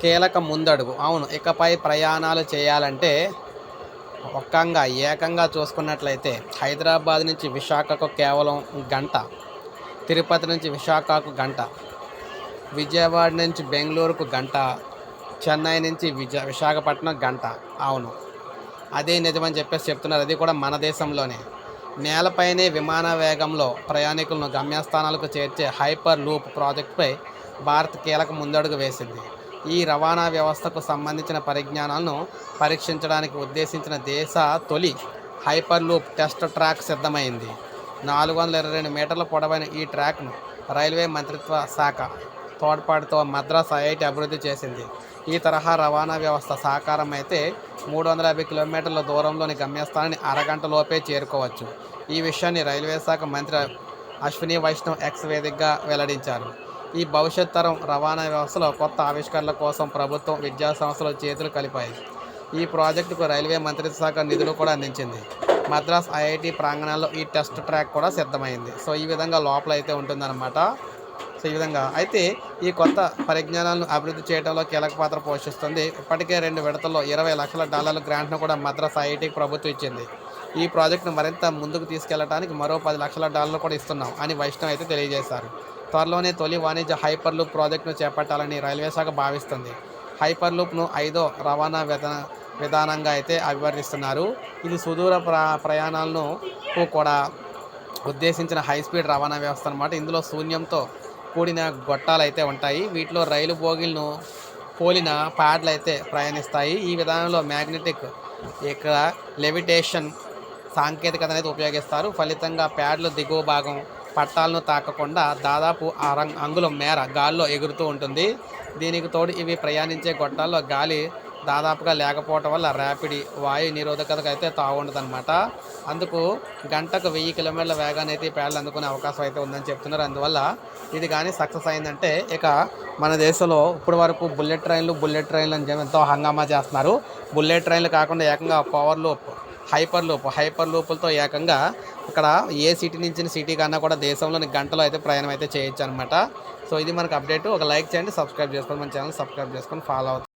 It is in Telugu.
కీలక ముందడుగు. అవును ఇకపై ప్రయాణాలు చేయాలంటే ఒక్కంగా ఏకంగా చూసుకున్నట్లయితే హైదరాబాద్ నుంచి విశాఖకు కేవలం గంట తిరుపతి నుంచి విశాఖకు గంట విజయవాడ నుంచి బెంగళూరుకు గంట చెన్నై నుంచి విజ విశాఖపట్నం గంట. అవును అదే నిజమని చెప్పేసి చెప్తున్నారు. అది కూడా మన దేశంలోనే. నేలపైనే విమాన వేగంలో ప్రయాణికులను గమ్యస్థానాలకు చేర్చే హైపర్ లూప్ ప్రాజెక్టుపై భారత్ కీలక ముందడుగు వేసింది. ఈ రవాణా వ్యవస్థకు సంబంధించిన పరిజ్ఞానాలను పరీక్షించడానికి ఉద్దేశించిన దేశ తొలి హైపర్లూప్ టెస్ట్ ట్రాక్ సిద్ధమైంది. నాలుగు వందల ఇరవై రెండు మీటర్ల పొడవైన ఈ ట్రాక్ను రైల్వే మంత్రిత్వ శాఖ తోడ్పాటుతో మద్రాస్ ఐఐటి అభివృద్ధి చేసింది. ఈ తరహా రవాణా వ్యవస్థ సాకారం అయితే మూడు వందల యాభై కిలోమీటర్ల దూరంలోని గమ్యస్థానాన్ని అరగంటలోపే చేరుకోవచ్చు. ఈ విషయాన్ని రైల్వే శాఖ మంత్రి అశ్విని వైష్ణవ్ ఎక్స్ వేదికగా వెల్లడించారు. ఈ భవిష్యత్ తరం రవాణా వ్యవస్థలో కొత్త ఆవిష్కరణల కోసం ప్రభుత్వం విద్యా సంస్థలు చేతులు కలిపాయి. ఈ ప్రాజెక్టుకు రైల్వే మంత్రిత్వ శాఖ నిధులు కూడా అందించింది. మద్రాస్ ఐఐటి ప్రాంగణంలో ఈ టెస్ట్ ట్రాక్ కూడా సిద్ధమైంది. సో ఈ విధంగా లోపల అయితే ఉంటుందన్నమాట. సో ఈ విధంగా. అయితే ఈ కొత్త పరిజ్ఞానాలను అభివృద్ధి చేయడంలో కీలక పాత్ర పోషిస్తుంది. ఇప్పటికే రెండు విడతల్లో ఇరవై లక్షల డాలర్ల గ్రాంట్ను కూడా మద్రాస్ ఐఐటికి ప్రభుత్వం ఇచ్చింది. ఈ ప్రాజెక్టును మరింత ముందుకు తీసుకెళ్ళడానికి మరో పది లక్షల డాలర్లు కూడా ఇస్తున్నాం అని వైష్ణవ్ అయితే తెలియజేశారు. త్వరలోనే తొలి వాణిజ్య హైపర్ లూప్ ప్రాజెక్టును చేపట్టాలని రైల్వే శాఖ భావిస్తుంది. హైపర్ లూప్ను ఐదో రవాణా విధాన విధానంగా అయితే అభివర్ణిస్తున్నారు. ఇది సుదూర ప్రా ప్రయాణాలను కూడా ఉద్దేశించిన హై స్పీడ్ రవాణా వ్యవస్థ అనమాట ఇందులో శూన్యంతో కూడిన గొట్టాలు అయితే ఉంటాయి. వీటిలో రైలు బోగిలను పోలిన ప్యాడ్లు అయితే ప్రయాణిస్తాయి. ఈ విధానంలో మ్యాగ్నెటిక్ ఇక్కడ లెవిటేషన్ సాంకేతికత అనేది ఉపయోగిస్తారు. ఫలితంగా ప్యాడ్లు దిగువ భాగం పట్టాలను తాకకుండా దాదాపు ఆ రంగ్ అంగుళం మేర గాల్లో ఎగురుతూ ఉంటుంది. దీనికి తోడు ఇవి ప్రయాణించే గొట్టాల్లో గాలి దాదాపుగా లేకపోవటం వల్ల ర్యాపిడి వాయు నిరోధకతకు అయితే తాగుండదనమాట అందుకు గంటకు వెయ్యి కిలోమీటర్ల వేగాన్ని అయితే ఈ అందుకునే అవకాశం అయితే ఉందని చెప్తున్నారు. అందువల్ల ఇది కానీ సక్సెస్ అయిందంటే ఇక మన దేశంలో ఇప్పటి వరకు బుల్లెట్ ట్రైన్లు బుల్లెట్ ట్రైన్లు అని ఎంతో హంగామా చేస్తున్నారు. బుల్లెట్ ట్రైన్లు కాకుండా ఏకంగా పవర్లు హైపర్ లూప్ హైపర్ లూపులతో ఏకంగా ఇక్కడ ఏ సిటీ నుంచి సిటీ కన్నా కూడా దేశంలోని గంటలో అయితే ప్రయాణం అయితే చేయొచ్చు అనమాట సో ఇది మనకు అప్డేట్. ఒక లైక్ చేయండి సబ్స్క్రైబ్ చేసుకోండి మన ఛానల్ సబ్స్క్రైబ్ చేసుకొని ఫాలో అవుతుంది